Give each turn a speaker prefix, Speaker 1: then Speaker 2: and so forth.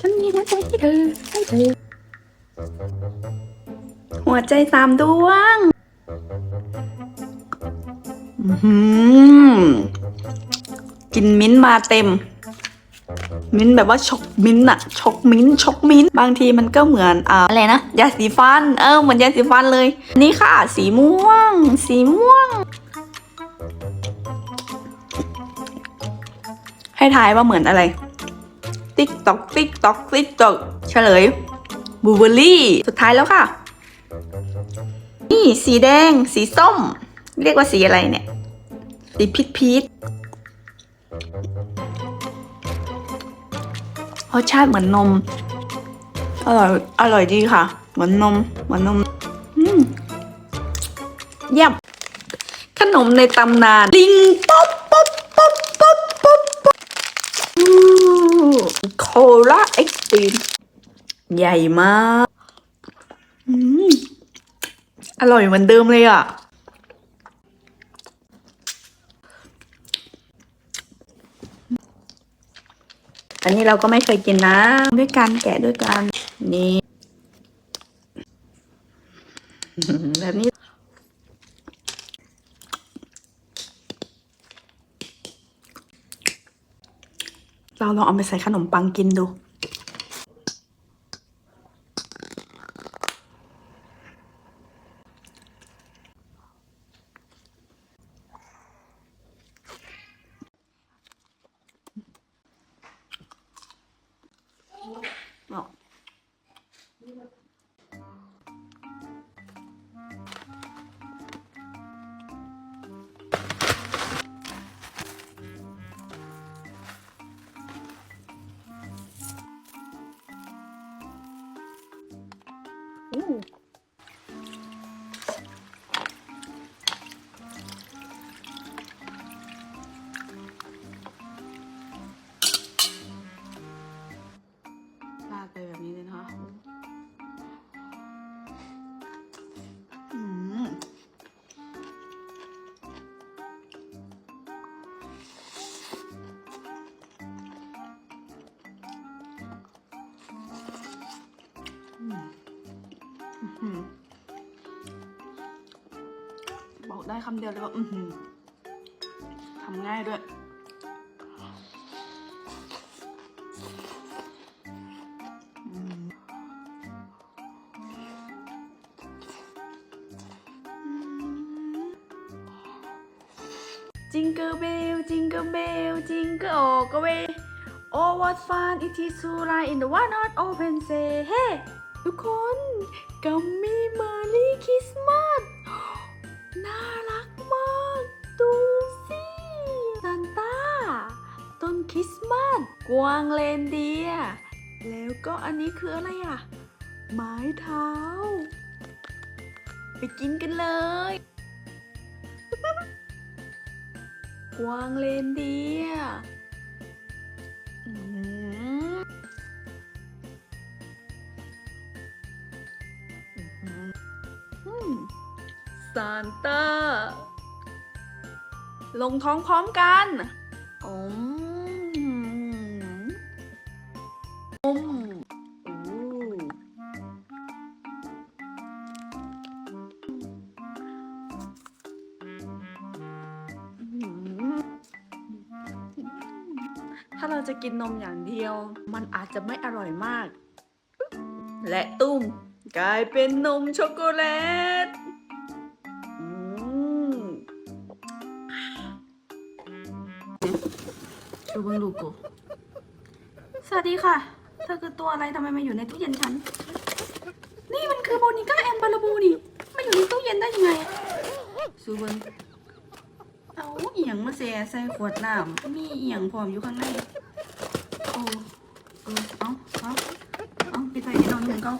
Speaker 1: ฉันมีหัวใจให้เธอให้เธอ หัวใจสามดวงอื้อหือกินมิ้นท์มาเต็ม มิ้นท์แบบว่าช็อกมิ้นท์อะช็อกมิ้นท์ช็อกมิ้นท์บางทีมันก็เหมือนอ่าอะไรนะยาสีฟัน เออเหมือนยาสีฟันเลย นี่ค่ะ สีม่วง สีม่วง ให้ทายว่าเหมือนอะไร ติ๊กตอกติ๊กตอกติ๊กตอกเฉลยบลูเบอร์รี่สุดท้ายแล้วค่ะ นี่สีแดง สีส้ม เรียกว่าสีอะไรเนี่ย สีพีชพีชรสชาติเหมือนนม อร่อย อร่อยดีค่ะ เหมือนนม เหมือนนมอืมเยี่ยมขนมในตำนาน ลิงป๊อปป๊อปป๊อปป๊อปอู้โคลาไอศครีมใหญ่มากอืมอร่อยเหมือนเดิมเลยอะ อันนี้เราก็ไม่เคยกินนะ ด้วยกันแกะด้วยกันนี่แบบนี้เราลองเอาไปใส่ขนมปังกินดู อ๋ออู้ ได้คำเดียวเลยว่าทำง่ายด้วย จิงเกิลเบล จิงเกิลเบล จิงเกิลโอกเว Oh what fun it is to ride in the one hot open say Hey ทุกคนกัมมี่มารีคริสต์มาส น่ารักมาก ดูสิซานต้า ต้นคริสต์มาส กวางเลนเดีย แล้วก็อันนี้คืออะไรอะ ไม้เท้า ไปกินกันเลย กวางเลนเดีย อืม ซานต้า ลงท้องพร้อมกันอมอมอู้อืมถ้าเราจะกินนมอย่างเดียว มันอาจจะไม่อร่อยมาก และตุ้มกลายเป็นนมช็อกโกแลต ดูเบิ้งลูกู สวัสดีค่ะ เธอคือตัวอะไรทำไมมาอยู่ในตู้เย็นฉัน นี่มันคือโบนิก้าแอมบาลาบูนี่มาอยู่ในตู้เย็นได้ยังไงซูเบิ้งเอาเอียงมาแซ่ใส่ขวดน้ำมีเอียงพร้อมอยู่ข้างใน โอ้ เออ เอาเอาเอาไปใส่ให้น้องหนึ่งเก้า